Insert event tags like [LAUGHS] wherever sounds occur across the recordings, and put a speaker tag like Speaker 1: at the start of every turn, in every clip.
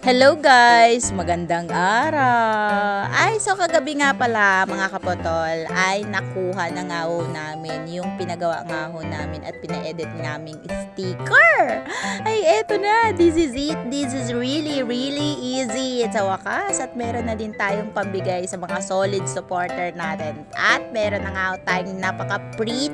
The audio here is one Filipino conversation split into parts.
Speaker 1: Hello guys! Magandang araw! Ay, so kagabi nga pala mga kapotol ay nakuha na nga ho namin yung pinagawa nga ho namin at pina-edit naming sticker. Ay, eto na! This is it! This is really, really easy! Sa wakas at meron na din tayong pambigay sa mga solid supporter natin. At meron na nga ho tayong napaka-pretty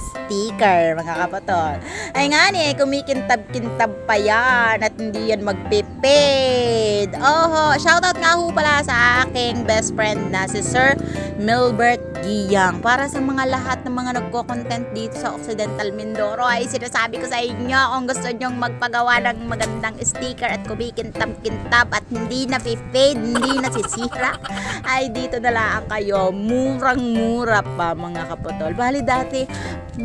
Speaker 1: sticker mga kapatol. Ay nga ni, kumikintab-kintab pa yan at hindi yan magpipid. Oho, shoutout nga ho pala sa aking best friend na si Sir Milbert Giyang. Para sa mga lahat ng mga nagko-content dito sa Occidental Mindoro ay sinasabi ko sa inyo kung gusto nyong magpagawa ng magandang sticker at kumikintab-kintab at hindi na fade, hindi nasisira ay dito na lang kayo. Murang-mura pa mga kapatol. Bali dati,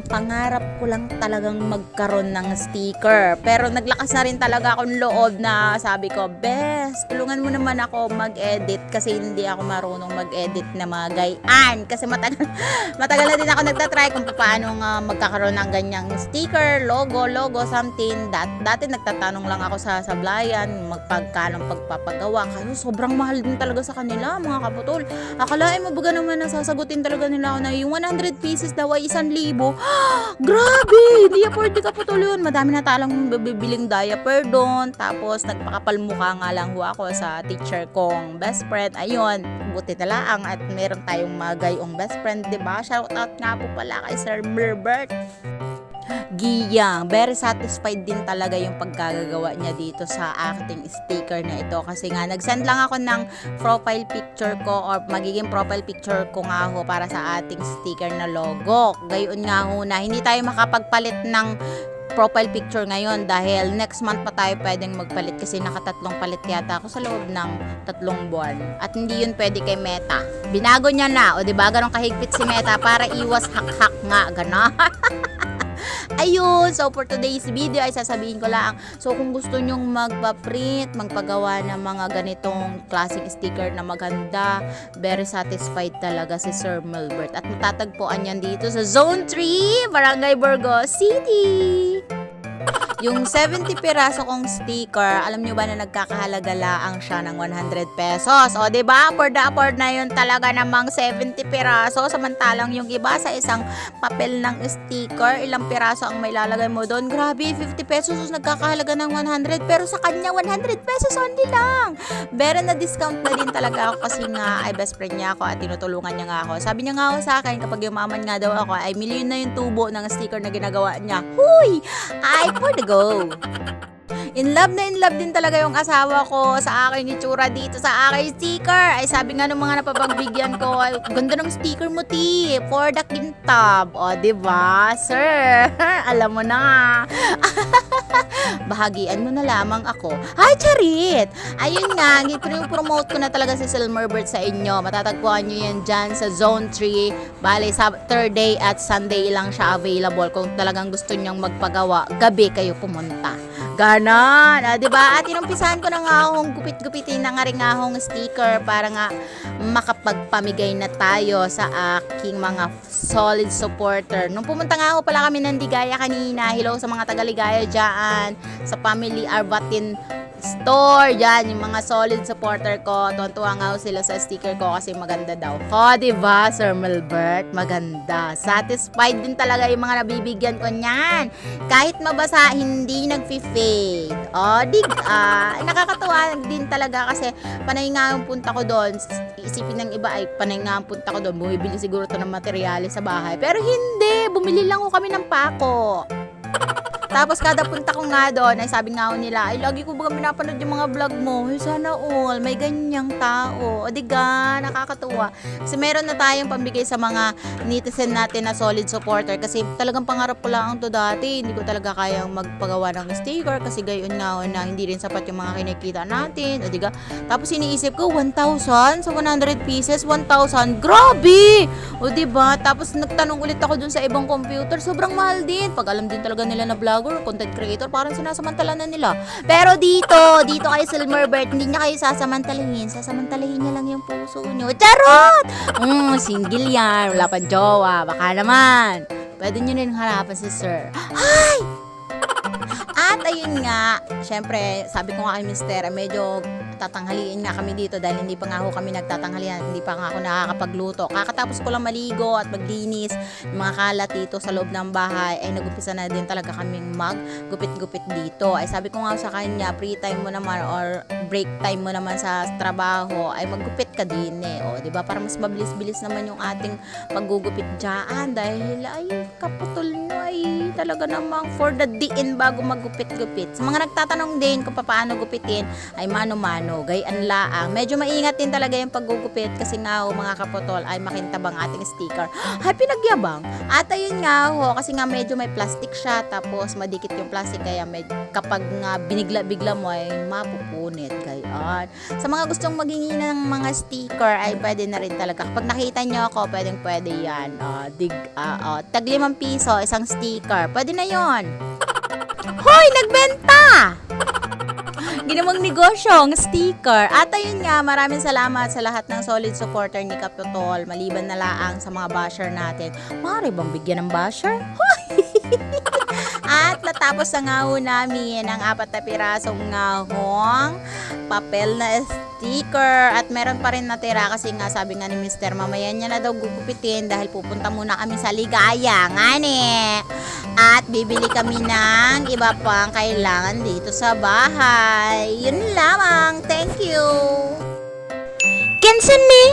Speaker 1: pangarap ko lang talagang magkaroon ng sticker. Pero naglakas na rin talaga akong loob na sabi ko, Bes, tulungan mo naman ako mag-edit kasi hindi ako marunong mag-edit na mga gayan. Kasi matagal, [LAUGHS] matagal na din ako nagtatry kung paano nga magkakaroon ng ganyang sticker, logo, logo, something. Dat, dati nagtatanong lang ako sa sablayan, magpagkanong pagpapagawa. Kasi sobrang mahal din talaga sa kanila, mga kaputol. Akalain mo ba naman na sasagutin talaga nila ako na yung 100 pieces daw ay 1,000. [GASPS] Grabe! Hindi afford di kaputol yun. Madami na talang bibiling diaper doon. Tapos nagpakapalmukha nga lang ho ako sa teacher kong best friend. Ayun, buti na lang at meron tayong mga gayong best friend, di ba? Shoutout nga po pala kay Sir Merbert. Giyang. Very satisfied din talaga yung pagkagagawa niya dito sa ating sticker na ito. Kasi nga, nag-send lang ako ng profile picture ko or magiging profile picture ko nga ho para sa ating sticker na logo. Gayon nga ho na hindi tayo makapagpalit ng profile picture ngayon dahil next month pa tayo pwedeng magpalit kasi nakatatlong palit yata ako sa loob ng tatlong buwan. At hindi yun pwede kay Meta. Binago niya na, o di ba ganun kahigpit si Meta para iwas hak-hak nga, gano'n. [LAUGHS] Ayun, so for today's video ay sasabihin ko lang. So kung gusto nyong magpa-print, magpagawa ng mga ganitong classic sticker na maganda, very satisfied talaga si Sir Milbert. At matatagpuan yan dito sa Zone 3, Barangay Burgos City. Yung 70 piraso kong sticker, alam nyo ba na nagkakahalaga laang siya ng 100 pesos? O, di ba? Afford na afford na yun talaga namang 70 piraso. Samantalang yung iba sa isang papel ng sticker, ilang piraso ang may lalagay mo doon. Grabe, 50 pesos so nagkakahalaga ng 100. Pero sa kanya, 100 pesos only lang. Pero na discount na din talaga ako kasi nga ay best friend niya ako at tinutulungan niya nga ako. Sabi niya nga ako sa akin, kapag yumaman nga daw ako, ay milyon na yung tubo ng sticker na ginagawa niya. Huy! Ay, for the go! In love na in love din talaga yung asawa ko sa aking itsura dito sa aking sticker. Ay sabi nga ng mga napapagbigyan ko, ay ganda ng sticker mo ti, for the kintab. O, ba, sir? [LAUGHS] Alam mo na. [LAUGHS] Bahagian mo na lamang ako. Hi, Charit! Ayun nga, promote ko na talaga si Silmerbert sa inyo. Matatagpuan nyo yan dyan sa Zone 3. Bale, Saturday at Sunday lang siya available. Kung talagang gusto nyong magpagawa, gabi kayo pumunta. Ganon. Ah, 'di ba? At inumpisahan ko na nga akong gupit-gupitin na nga rin nga akong sticker para nga makapagpamigay na tayo sa aking mga solid supporter. Nung pumunta nga ako pala kami ng Ligaya kanina, hello sa mga taga-Ligaya dyan, sa family Arbatin store. Yan, yung mga solid supporter ko. Tuwan-tuwa nga sila sa sticker ko kasi maganda daw. O, di ba, Sir Milbert? Maganda. Satisfied din talaga yung mga nabibigyan ko niyan. Kahit mabasa, hindi nag-fade. O, dig, ah, nakakatuwa din talaga kasi panay nga yung punta ko doon. Isipin ng iba ay panay nga ang punta ko doon. Bumibili siguro to ng materyales sa bahay. Pero hindi, bumili lang ko kami ng pako. Tapos kada punta ko nga doon, ay sabi nga ako nila, ay lagi ko ba pinapanood yung mga vlog mo? Ay sana all, may ganyang tao. O diga, nakakatuwa. Kasi meron na tayong pambigay sa mga netizen natin na solid supporter. Kasi talagang pangarap ko lang to dati. Hindi ko talaga kayang magpagawa ng sticker. Kasi gayon nga ako na hindi rin sapat yung mga kinikita natin. O diga. Tapos iniisip ko, 1,000 sa 100 pieces, 1,000. Grabe! O diba? Tapos nagtanong ulit ako dun sa ibang computer. Sobrang mahal din. Pag alam din talaga nila na vlogger, content creator, parang sinasamantala na nila. Pero dito, dito kay Silmerbert, hindi niya kayo sasamantalahin. Sasamantalahin niya lang yung puso niyo. Charot! Mm, single yan. Wala pang jowa. Baka naman. Pwede niyo rin hanapan si Sir. Ay! At ayun nga, syempre, sabi ko nga kay Mister, medyo tatanghaliin nga kami dito dahil hindi pa nga ako kami nagtatanghalian, hindi pa nga ako nakakapagluto. Kakatapos ko lang maligo at maglinis mga kalat dito sa loob ng bahay, ay nagumpisa na din talaga kaming maggupit-gupit dito. Ay sabi ko nga sa kanya, free time mo naman or break time mo naman sa trabaho, ay maggupit ka din eh. O, di ba? Para mas mabilis-bilis naman yung ating paggugupit dyan dahil ay kaputol nyo talaga namang for the diin bago maggupit-gupit. Sa mga nagtatanong din kung paano gupitin, ay mano-mano, gayaan laang. Medyo maingat din talaga yung paggugupit kasi nga ho, mga kaputol ay makintabang ating sticker. [GASPS] Ay pinagyabang. At ayun nga ho, kasi nga medyo may plastic siya tapos madikit yung plastic kaya med, kapag nga binigla-bigla mo ay mapupunit. Gayaan. Sa mga gustong maghingi ng mga sticker ay pwede na rin talaga. Kapag nakita nyo ako, pwedeng pwede yan. Ah, dig, ah, ah, tag limang piso, isang sticker. Pwede na yon. Hoy, nagbenta! ginawang negosyo ang sticker. At ayun nga, maraming salamat sa lahat ng solid supporter ni Kaputol. Maliban na laang sa mga basher natin. Maaari bang bigyan ng basher? [LAUGHS] At natapos na nga ho namin ang apat na pirasong ngahong papel na sticker at meron pa rin natira kasi nga sabi nga ni Mr. mamaya niya na daw gugupitin dahil pupunta muna kami sa ligaya nga ne. At bibili kami ng iba pang kailangan dito sa bahay. Yun lamang. Thank you. Kensan ni?